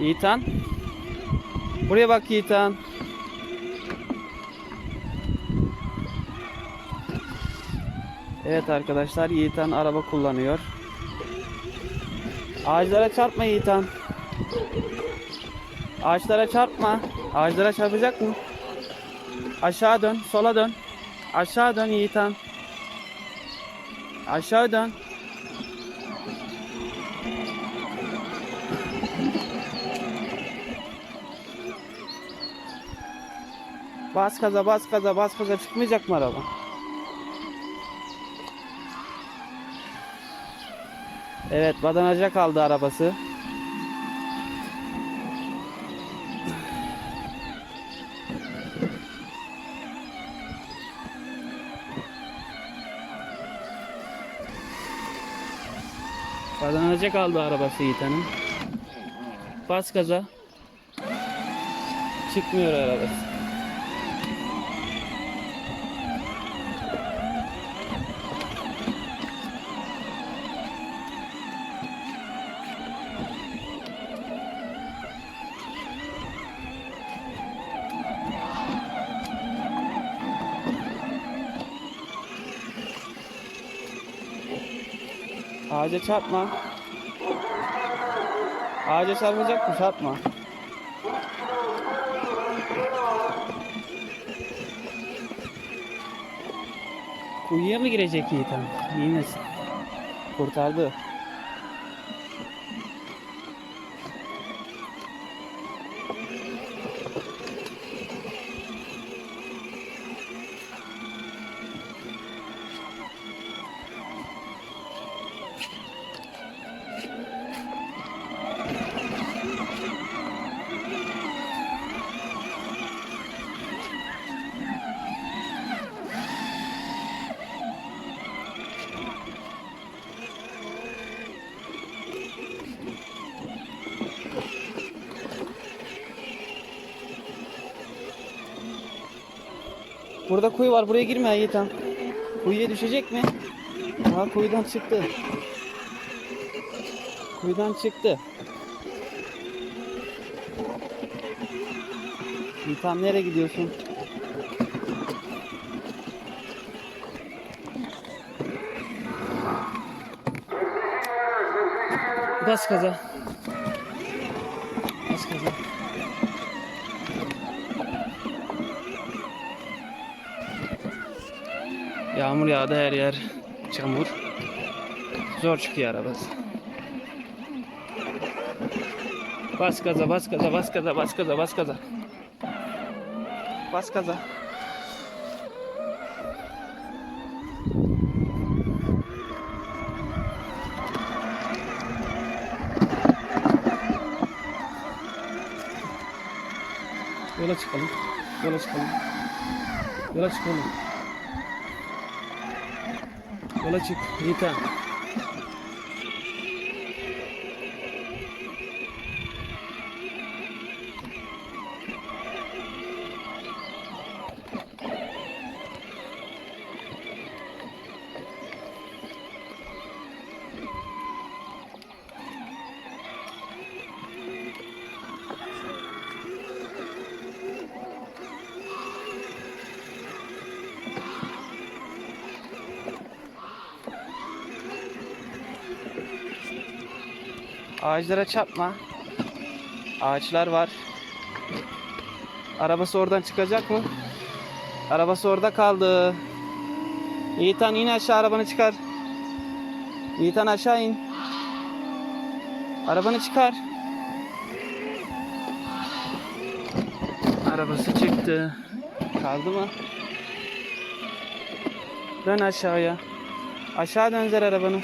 Yiğitan. Buraya bak Yiğitan. Evet arkadaşlar Yiğitan araba kullanıyor. Ağaçlara çarpma Yiğitan. Ağaçlara çarpma. Ağaçlara çarpacak mı? Aşağı dön, sola dön. Aşağı dön Yiğitan. Aşağı dön. Bas gaza, bas gaza, bas gaza çıkmayacak mı araba? Evet, badanaca kaldı arabası. Badanaca kaldı arabası Yiğitan'ın. Bas gaza. Çıkmıyor arabası. Ağaca çarpma. Ağaca çarpacak mı? Çarpma. Kuyuya mı girecek Yiğitan? Yine kurtardı. Burada kuyu var. Buraya girme Yiğitan. Kuyuya düşecek mi? Ha kuyudan çıktı. Kuyudan çıktı. Yiğitan nereye gidiyorsun? Bas gaza. Yağmur yağdı her yer çamur. Zor çıkıyor arabası. Bas gaza, bas gaza, bas gaza, bas gaza, bas gaza. Bas gaza. Yola çıkalım. Yola çıkalım. Yola çıkalım. Yola çık. Yiğitan. Ağaçlara çarpma. Ağaçlar var. Arabası oradan çıkacak mı? Arabası orada kaldı. Yiğitan in aşağı arabanı çıkar. Yiğitan aşağı in. Arabanı çıkar. Arabası çıktı. Kaldı mı? Dön aşağıya. Aşağı dönzer arabanı.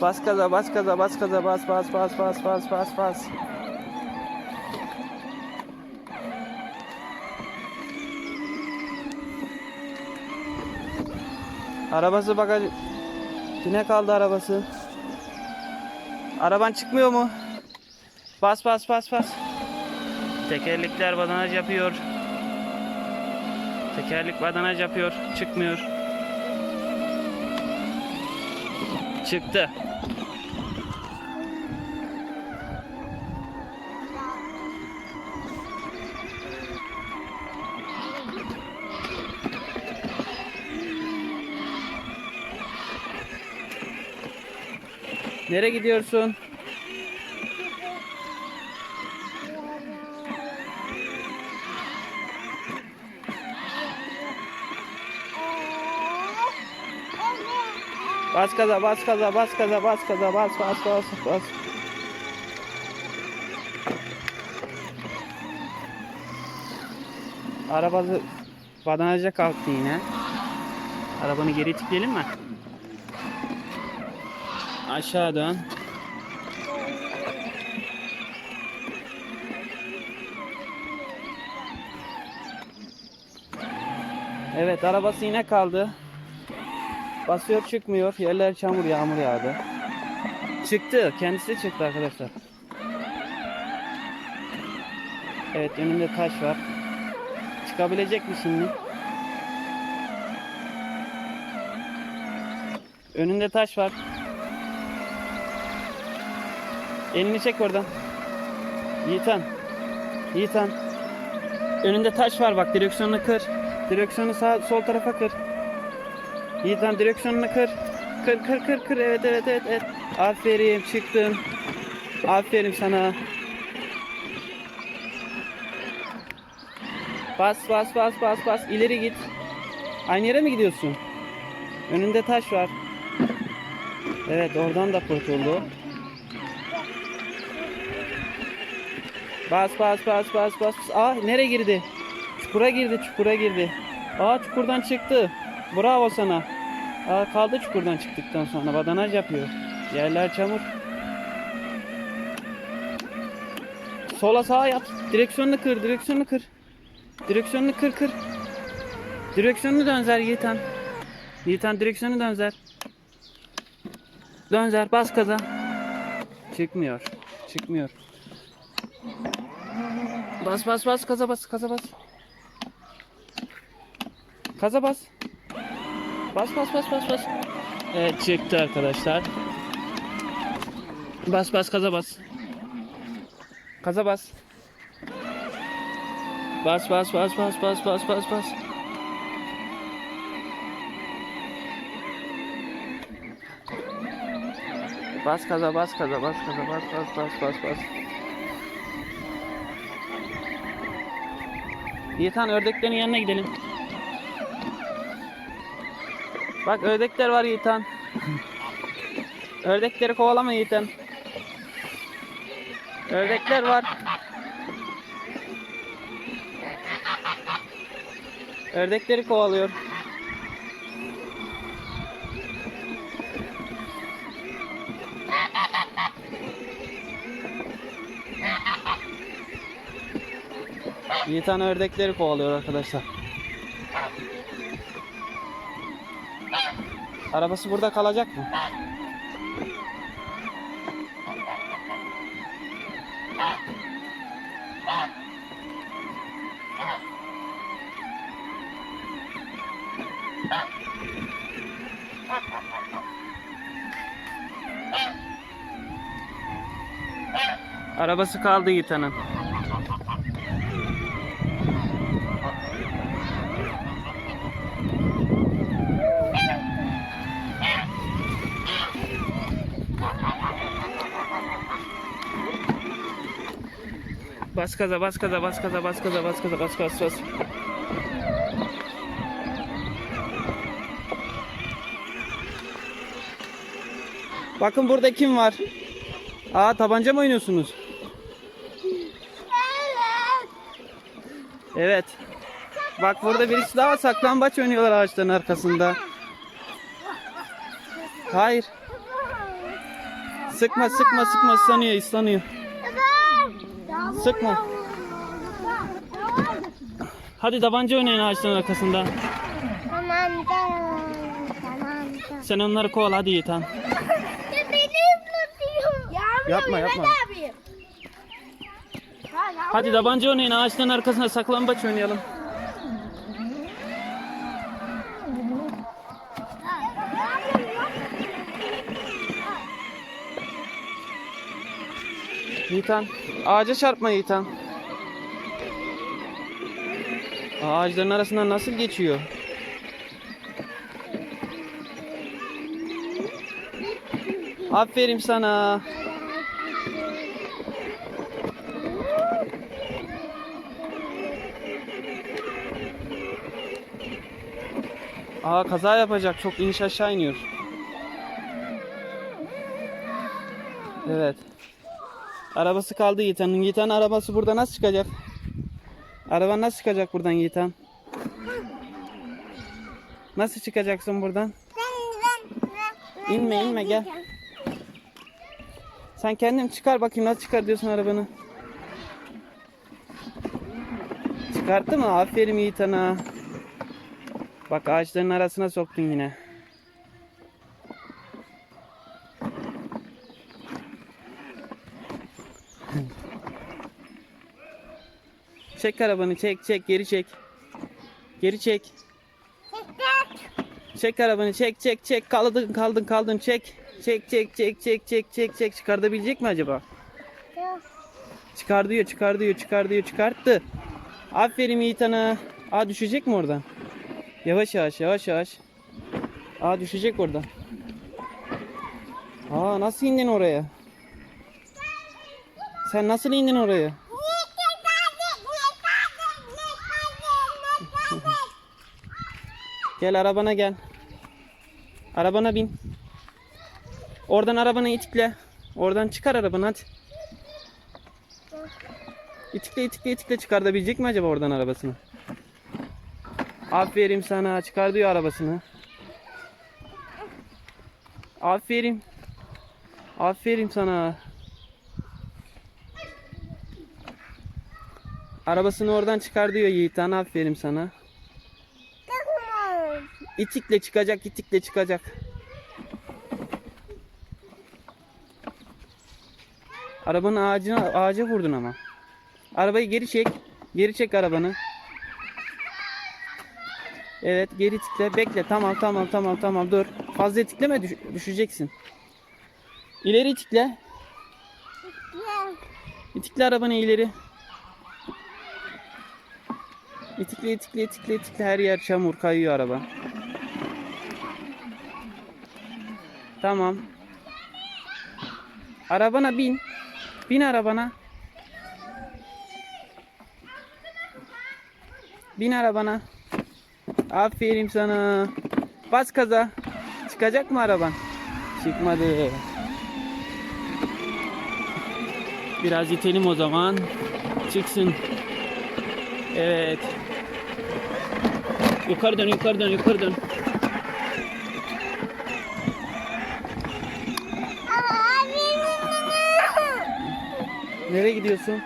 Bas gaza, bas gaza, bas gaza, bas bas bas bas bas bas bas. Arabası bagaj... Yine kaldı arabası. Araban çıkmıyor mu? Bas bas bas bas. Tekerlekler badanaj yapıyor. Tekerlek badanaj yapıyor. Çıkmıyor. Çıktı. Nereye gidiyorsun? Bas gaza, bas gaza, bas gaza, bas gaza, bas bas bas bas. Arabası badanaja kalktı yine. Arabanı geri tıklayalım mı? Aşağı dön. Evet arabası yine kaldı. Basıyor çıkmıyor. Yerler çamur yağmur yağdı. Çıktı. Kendisi çıktı arkadaşlar. Evet önünde taş var. Çıkabilecek mi şimdi? Önünde taş var. Elini çek oradan. Yiğitan. Yiğitan. Önünde taş var bak direksiyonunu kır. Direksiyonu sağ sol tarafa kır. Yiğitan direksiyonunu kır. Kır kır kır kır. Evet evet evet evet. Aferin çıktın. Aferin sana. Bas bas bas bas bas. İleri git. Aynı yere mi gidiyorsun? Önünde taş var. Evet oradan da kurtuldu. Bas bas bas bas bas. Aa nereye girdi? Çukura girdi çukura girdi. Aa çukurdan çıktı. Bravo sana. Aa kaldı çukurdan çıktıktan sonra badanaj yapıyor. Yerler çamur. Sola sağa yat. Direksiyonunu kır, direksiyonunu kır. Direksiyonunu kır kır. Direksiyonunu dönzer Yiğitan. Yiğitan direksiyonu dönzer. Dönzer bas gaza. Çıkmıyor. Çıkmıyor. Bas bas bas gaza bas gaza bas. Gaza bas. Bas bas bas bas bas. Evet çıktı arkadaşlar. Bas bas gaza bas. Gaza bas. Bas bas bas bas bas bas bas bas. Bas gaza bas gaza bas gaza bas bas bas bas bas. Yiğitan ördeklerin yanına gidelim. Bak ördekler var Yiğitan. Ördekleri kovalama Yiğitan. Ördekler var. Ördekleri kovalıyor. Yiğitan ördekleri kovalıyor arkadaşlar. Arabası burada kalacak mı? Arabası kaldı Yiğitan'ın. Bas gaza, bas gaza, bas gaza, bas gaza, bas gaza, bas bas bas. Bakın burada kim var? Aa tabanca mı oynuyorsunuz? Evet. Bak burada birisi daha saklambaç oynuyorlar ağaçların arkasında. Hayır. Sıkma sıkma sıkma ıslanıyor ıslanıyor. Sıkma. Hadi tabanca oynayın ağaçların arkasında. Tamam tamam. Sen onları kovala hadi. Ya Yapma, yapma. Hadi tabanca oynayın. Ağaçların arkasına saklambaç oynayalım. Yiğitan. Ağaca çarpma Yiğitan. Ağaçların arasından nasıl geçiyor? Aferin sana. Aa kaza yapacak. Çok iniş aşağı iniyor. Evet. Arabası kaldı Yiğitan'ın. Yiğitan arabası burada nasıl çıkacak? Araba nasıl çıkacak buradan Yiğitan? Nasıl çıkacaksın buradan? İnme inme gel. Sen kendin çıkar bakayım nasıl çıkar diyorsun arabanı. Çıkarttı mı? Aferin Yiğitan'a. Bak ağaçların arasına soktun yine. Çek arabanı çek çek geri çek. Geri çek. Çek arabanı çek çek çek kaldın kaldın kaldın çek. Çek çek çek çek çek çek çek çıkartabilecek mi acaba? Çıkar diyor çıkar diyor çıkar diyor çıkarttı. Aferin Yiğitan'a. Aa düşecek mi oradan? Yavaş yavaş yavaş yavaş. Aa düşecek oradan. Aa nasıl indin oraya? Sen nasıl indin oraya? Gel arabana gel. Arabana bin. Oradan arabanı itikle. Oradan çıkar arabanı hadi. İtikle itikle itikle çıkartabilecek mi acaba oradan arabasını? Aferin sana çıkar diyor arabasını. Aferin. Aferin sana. Arabasını oradan çıkar diyor Yiğitan. Aferin sana. İtikle çıkacak, itikle çıkacak. Arabanın ağacına, ağaca vurdun ama. Arabayı geri çek. Geri çek arabanı. Evet geri tikle. Bekle. Tamam tamam tamam tamam dur. Fazla tikleme düş- düşeceksin. İleri tikle. İtikle arabanı ileri. İtikle itikle itikle itikle her yer çamur kayıyor araba. Tamam. Arabana bin. Bin arabana. Bin arabana. Aferin sana. Bas kaza. Çıkacak mı araban? Çıkmadı. Biraz itelim o zaman. Çıksın. Evet. Yukarı dön, yukarı dön, yukarı dön. Nereye gidiyorsun?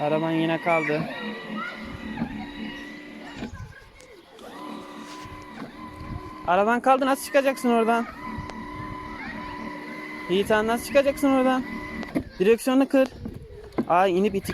Araban yine kaldı. Araban kaldı nasıl çıkacaksın oradan? Yiğitan nasıl çıkacaksın oradan? Direksiyonu kır. Aa inip itik.